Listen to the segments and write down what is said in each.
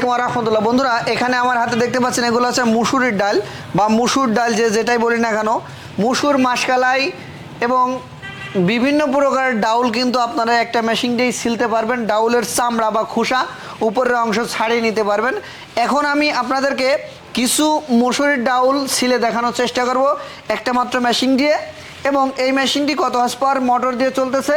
রহমতুল্লাহ। বন্ধুরা, এখানে আমার হাতে দেখতে পাচ্ছেন এগুলো হচ্ছে মুসুরির ডাল বা মুসুর ডাল যে যেটাই বলি না কেন, মুসুর, মাসকালাই এবং বিভিন্ন প্রকারের ডাউল কিন্তু আপনারা একটা মেশিন দিয়েই ছিলতে পারবেন। ডাউলের চামড়া বা খোসা উপরের অংশ ছাড়িয়ে নিতে পারবেন। এখন আমি আপনাদেরকে কিছু মুসুরির ডাউল ছিলে দেখানোর চেষ্টা করব। একটা মাত্র মেশিন দিয়ে এবং এই মেশিনটি কত পাওয়ার মোটর দিয়ে চলতেছে?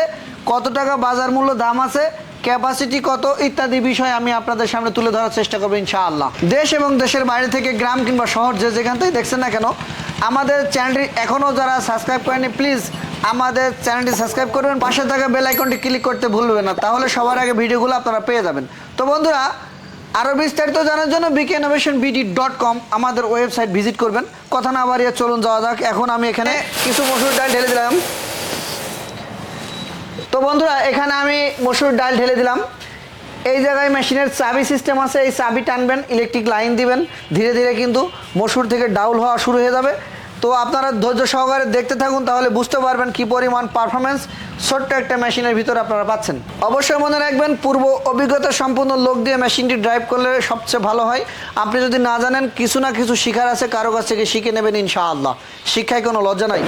কত টাকা বাজার মূল্য, দাম আছে? ক্যাপাসিটি কত? ইত্যাদি বিষয় আমি আপনাদের সামনে তুলে ধরার চেষ্টা করব ইনশাআল্লাহ। দেশ এবং দেশের বাইরে থেকে গ্রাম কিংবা শহর যে যেখান থেকে দেখছেন না কেন, আমাদের চ্যানেলটি এখনও যারা সাবস্ক্রাইব করেনি প্লিজ আমাদের চ্যানেলটি সাবস্ক্রাইব করবেন। পাশে থাকা বেল আইকনটি ক্লিক করতে ভুলবেন না, তাহলে সবার আগে ভিডিওগুলো আপনারা পেয়ে যাবেন। তো বন্ধুরা আরও বিস্তারিত জানার জন্য BK innovation BD dot com আমাদের ওয়েবসাইট ভিজিট করবেন। কথা না বাড়িয়ে চলুন যাওয়া যাক। এখন আমি এখানে কিছু মসুর ডাল ঢেলে দিলাম। তো বন্ধুরা এখানে আমি মসুর ডাল ঢেলে দিলাম। এই জায়গায় মেশিনের চাবি সিস্টেম আছে। এই চাবি টানবেন ইলেকট্রিক লাইন দিবেন। ধীরে ধীরে কিন্তু মসুর থেকে ডাউল হওয়া শুরু হয়ে যাবে। তো আপনারা ধৈর্য সহকারে দেখতে থাকুন, তাহলে বুঝতে পারবেন কি পরিমাণ পারফরমেন্স ছোট্ট একটা মেশিনের ভিতরে আপনারা পাচ্ছেন। অবশ্যই মনে রাখবেন, পূর্ব অভিজ্ঞতা সম্পূর্ণ লোক দিয়ে মেশিনটি ড্রাইভ করলে সবচেয়ে ভালো হয়। আপনি যদি না জানেন, কিছু না কিছু শিখার আছে, কারও কাছ থেকে শিখে নেবেন ইনশাআল্লাহ। শিক্ষায় কোনো লজ্জা নাই।